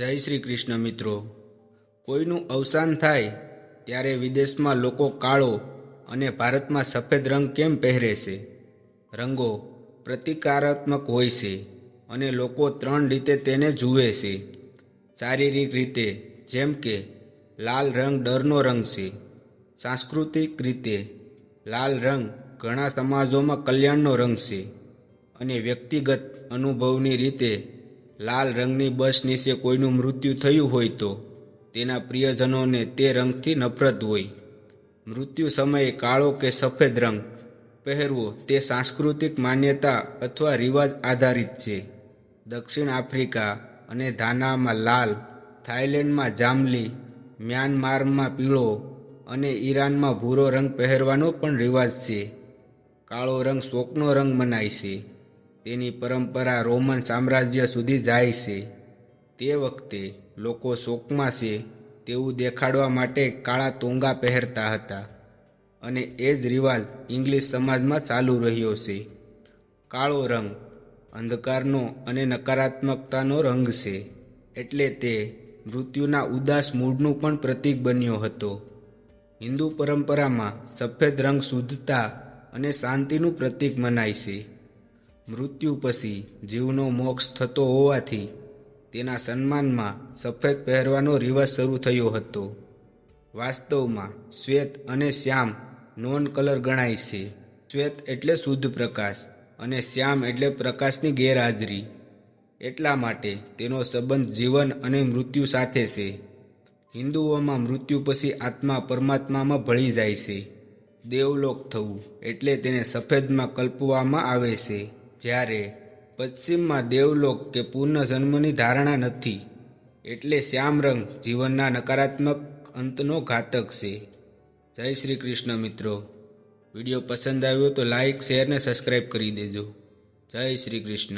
જય શ્રી કૃષ્ણ મિત્રો. કોઈનું અવસાન થાય ત્યારે વિદેશમાં લોકો કાળો અને ભારતમાં સફેદ રંગ કેમ પહેરે છે રંગો પ્રતિકારાત્મક હોય છે અને લોકો ત્રણ રીતે તેને જુએ છે. શારીરિક રીતે જેમ કે લાલ રંગ ડરનો રંગ છે. સાંસ્કૃતિક રીતે લાલ રંગ ઘણા સમાજોમાં કલ્યાણનો રંગ છે અને વ્યક્તિગત અનુભવની રીતે લાલ રંગની બસ નીચે કોઈનું મૃત્યુ થયું હોય તો તેના પ્રિયજનોને તે રંગથી નફરત હોય. મૃત્યુ સમયે કાળો કે સફેદ રંગ પહેરવો તે સાંસ્કૃતિક માન્યતા અથવા રિવાજ આધારિત છે. દક્ષિણ આફ્રિકા અને ધાનામાં લાલ, થાઇલેન્ડમાં જાંબલી, મ્યાનમારમાં પીળો અને ઈરાનમાં ભૂરો રંગ પહેરવાનો પણ રિવાજ છે. કાળો રંગ શોકનો રંગ મનાય છે. તેની પરંપરા રોમન સામ્રાજ્ય સુધી જાય છે. તે વખતે લોકો શોકમાં છે તેવું દેખાડવા માટે કાળા તોંગા પહેરતા હતા અને એ જ રિવાજ ઇંગ્લિશ સમાજમાં ચાલુ રહ્યો છે. કાળો રંગ અંધકારનો અને નકારાત્મકતાનો રંગ છે એટલે તે મૃત્યુના ઉદાસ મૂડનું પણ પ્રતીક બન્યો હતો. હિન્દુ પરંપરામાં સફેદ રંગ શુદ્ધતા અને શાંતિનું પ્રતીક મનાય છે. મૃત્યુ પછી જીવનો મોક્ષ થતો હોવાથી તેના સન્માનમાં સફેદ પહેરવાનો રિવાજ શરૂ થયો હતો. વાસ્તવમાં શ્વેત અને શ્યામ નોન કલર ગણાય છે. શ્વેત એટલે શુદ્ધ પ્રકાશ અને શ્યામ એટલે પ્રકાશની ગેરહાજરી. એટલા માટે તેનો સંબંધ જીવન અને મૃત્યુ સાથે છે. હિન્દુઓમાં મૃત્યુ પછી આત્મા પરમાત્મામાં ભળી જાય છે. દેવલોક થવું એટલે તેને સફેદમાં કલ્પવામાં આવે છે. જ્યારે પશ્ચિમમાં દેવલોક કે પુનર્જન્મની ધારણા નથી, એટલે શ્યામ રંગ જીવનના નકારાત્મક અંતનો ઘાતક છે. જય શ્રી કૃષ્ણ મિત્રો. વીડિયો પસંદ આવ્યો તો લાઈક, શેર ને સબસ્ક્રાઈબ કરી દેજો. જય શ્રી કૃષ્ણ.